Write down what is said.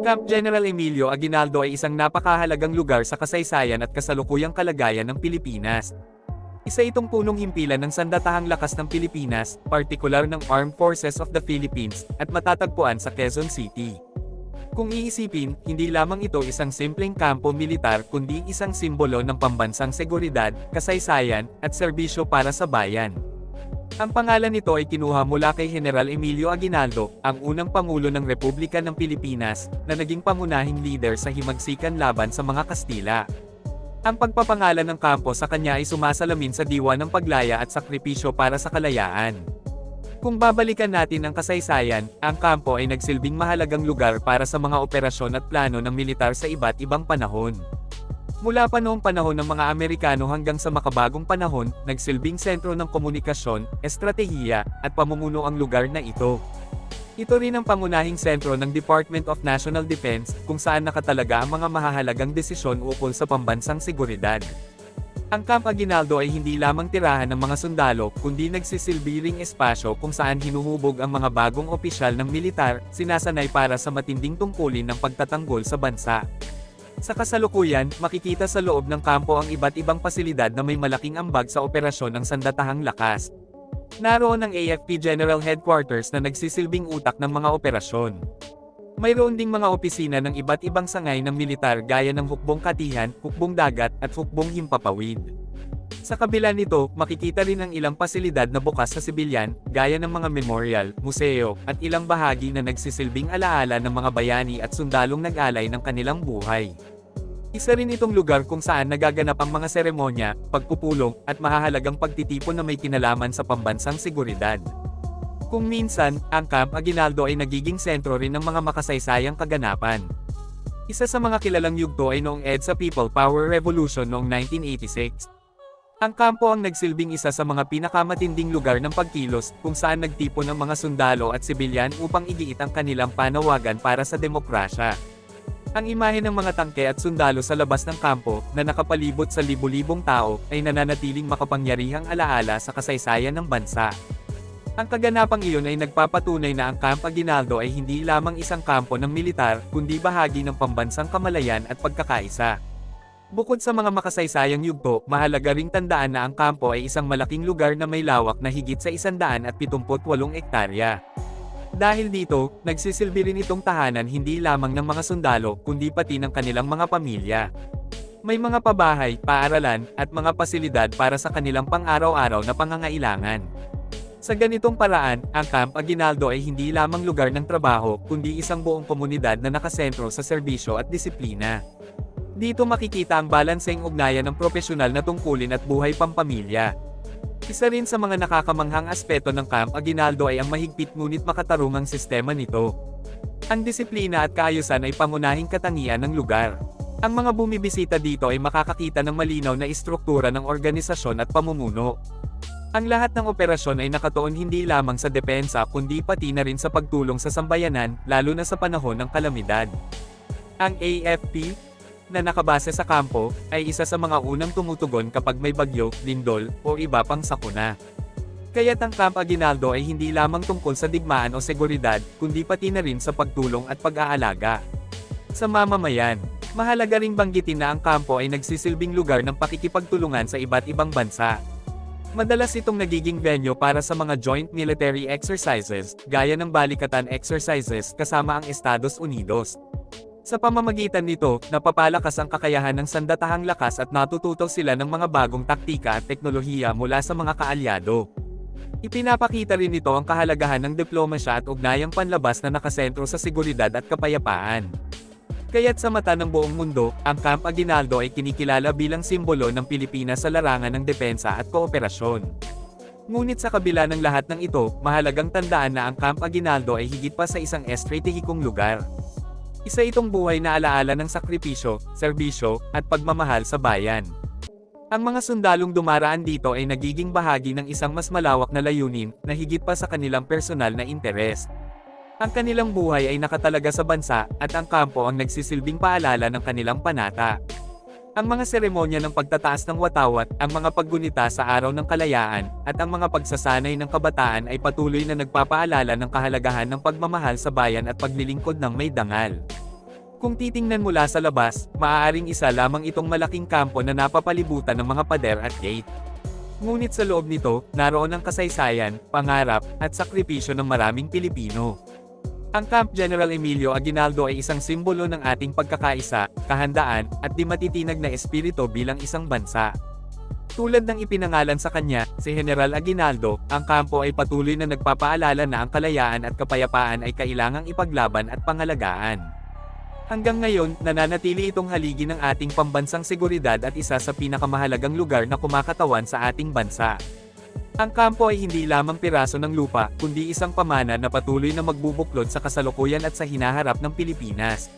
Camp General Emilio Aguinaldo ay isang napakahalagang lugar sa kasaysayan at kasalukuyang kalagayan ng Pilipinas. Isa itong punong himpilan ng sandatahang lakas ng Pilipinas, partikular ng Armed Forces of the Philippines, at matatagpuan sa Quezon City. Kung iisipin, hindi lamang ito isang simpleng kampo militar kundi isang simbolo ng pambansang seguridad, kasaysayan, at serbisyo para sa bayan. Ang pangalan nito ay kinuha mula kay General Emilio Aguinaldo, ang unang pangulo ng Republika ng Pilipinas, na naging pangunahing leader sa himagsikan laban sa mga Kastila. Ang pagpapangalan ng kampo sa kanya ay sumasalamin sa diwa ng paglaya at sakripisyo para sa kalayaan. Kung babalikan natin ang kasaysayan, ang kampo ay nagsilbing mahalagang lugar para sa mga operasyon at plano ng militar sa iba't ibang panahon. Mula pa noong panahon ng mga Amerikano hanggang sa makabagong panahon, nagsilbing sentro ng komunikasyon, estratehiya, at pamumuno ang lugar na ito. Ito rin ang pangunahing sentro ng Department of National Defense, kung saan nakatalaga ang mga mahahalagang desisyon ukol sa pambansang seguridad. Ang Camp Aguinaldo ay hindi lamang tirahan ng mga sundalo, kundi nagsisilbi ring espasyo kung saan hinuhubog ang mga bagong opisyal ng militar, sinasanay para sa matinding tungkulin ng pagtatanggol sa bansa. Sa kasalukuyan, makikita sa loob ng kampo ang iba't ibang pasilidad na may malaking ambag sa operasyon ng sandatahang lakas. Naroon ang AFP General Headquarters na nagsisilbing utak ng mga operasyon. Mayroon ding mga opisina ng iba't ibang sangay ng militar gaya ng hukbong katihan, hukbong dagat, at hukbong himpapawid. Sa kabila nito, makikita rin ang ilang pasilidad na bukas sa sibilyan, gaya ng mga memorial, museo, at ilang bahagi na nagsisilbing alaala ng mga bayani at sundalong nag-alay ng kanilang buhay. Isa rin itong lugar kung saan nagaganap ang mga seremonya, pagpupulong, at mahahalagang pagtitipon na may kinalaman sa pambansang seguridad. Kung minsan, ang Camp Aguinaldo ay nagiging sentro rin ng mga makasaysayang kaganapan. Isa sa mga kilalang yugto ay noong EDSA People Power Revolution noong 1986. Ang kampo ang nagsilbing isa sa mga pinakamatinding lugar ng pagkilos kung saan nagtipon ng mga sundalo at sibilyan upang igiit ang kanilang panawagan para sa demokrasya. Ang imahe ng mga tangke at sundalo sa labas ng kampo, na nakapalibot sa libu-libong tao, ay nananatiling makapangyarihang alaala sa kasaysayan ng bansa. Ang kaganapang iyon ay nagpapatunay na ang Camp Aguinaldo ay hindi lamang isang kampo ng militar, kundi bahagi ng pambansang kamalayan at pagkakaisa. Bukod sa mga makasaysayang yugto, mahalaga ring tandaan na ang kampo ay isang malaking lugar na may lawak na higit sa 178 ektarya. Dahil dito, nagsisilbi rin itong tahanan hindi lamang ng mga sundalo, kundi pati ng kanilang mga pamilya. May mga pabahay, paaralan, at mga pasilidad para sa kanilang pang-araw-araw na pangangailangan. Sa ganitong paraan, ang Camp Aguinaldo ay hindi lamang lugar ng trabaho, kundi isang buong komunidad na nakasentro sa serbisyo at disiplina. Dito makikita ang balanseng ugnayan ng profesional na tungkulin at buhay pampamilya. Isa rin sa mga nakakamanghang aspeto ng Camp Aguinaldo ay ang mahigpit ngunit makatarungang sistema nito. Ang disiplina at kaayusan ay pangunahing katangian ng lugar. Ang mga bumibisita dito ay makakakita ng malinaw na istruktura ng organisasyon at pamumuno. Ang lahat ng operasyon ay nakatuon hindi lamang sa depensa kundi pati na rin sa pagtulong sa sambayanan, lalo na sa panahon ng kalamidad. Ang AFP, na nakabase sa kampo, ay isa sa mga unang tumutugon kapag may bagyo, lindol, o iba pang sakuna. Kaya't ang Camp Aguinaldo ay hindi lamang tungkol sa digmaan o seguridad, kundi pati na rin sa pagtulong at pag-aalaga. Sa mamamayan, mahalaga ring banggitin na ang kampo ay nagsisilbing lugar ng pakikipagtulungan sa iba't ibang bansa. Madalas itong nagiging venue para sa mga joint military exercises, gaya ng balikatan exercises kasama ang Estados Unidos. Sa pamamagitan nito, napapalakas ang kakayahan ng sandatahang lakas at natututo sila ng mga bagong taktika at teknolohiya mula sa mga kaalyado. Ipinapakita rin nito ang kahalagahan ng diplomasya at ugnayang panlabas na nakasentro sa seguridad at kapayapaan. Kaya't sa mata ng buong mundo, ang Camp Aguinaldo ay kinikilala bilang simbolo ng Pilipinas sa larangan ng depensa at kooperasyon. Ngunit sa kabila ng lahat ng ito, mahalagang tandaan na ang Camp Aguinaldo ay higit pa sa isang estratehikong lugar. Isa itong buhay na alaala ng sakripisyo, serbisyo, at pagmamahal sa bayan. Ang mga sundalong dumaraan dito ay nagiging bahagi ng isang mas malawak na layunin, na higit pa sa kanilang personal na interes. Ang kanilang buhay ay nakatalaga sa bansa, at ang kampo ang nagsisilbing paalala ng kanilang panata. Ang mga seremonya ng pagtataas ng watawat, ang mga paggunita sa araw ng kalayaan, at ang mga pagsasanay ng kabataan ay patuloy na nagpapaalala ng kahalagahan ng pagmamahal sa bayan at paglilingkod ng may dangal. Kung titingnan mula sa labas, maaaring isa lamang itong malaking kampo na napapalibutan ng mga pader at gate. Ngunit sa loob nito, naroon ang kasaysayan, pangarap, at sakripisyo ng maraming Pilipino. Ang Camp General Emilio Aguinaldo ay isang simbolo ng ating pagkakaisa, kahandaan, at di matitinag na espiritu bilang isang bansa. Tulad ng ipinangalan sa kanya, si General Aguinaldo, ang kampo ay patuloy na nagpapaalala na ang kalayaan at kapayapaan ay kailangang ipaglaban at pangalagaan. Hanggang ngayon, nananatili itong haligi ng ating pambansang seguridad at isa sa pinakamahalagang lugar na kumakatawan sa ating bansa. Ang kampo ay hindi lamang piraso ng lupa, kundi isang pamana na patuloy na magbubuklod sa kasalukuyan at sa hinaharap ng Pilipinas.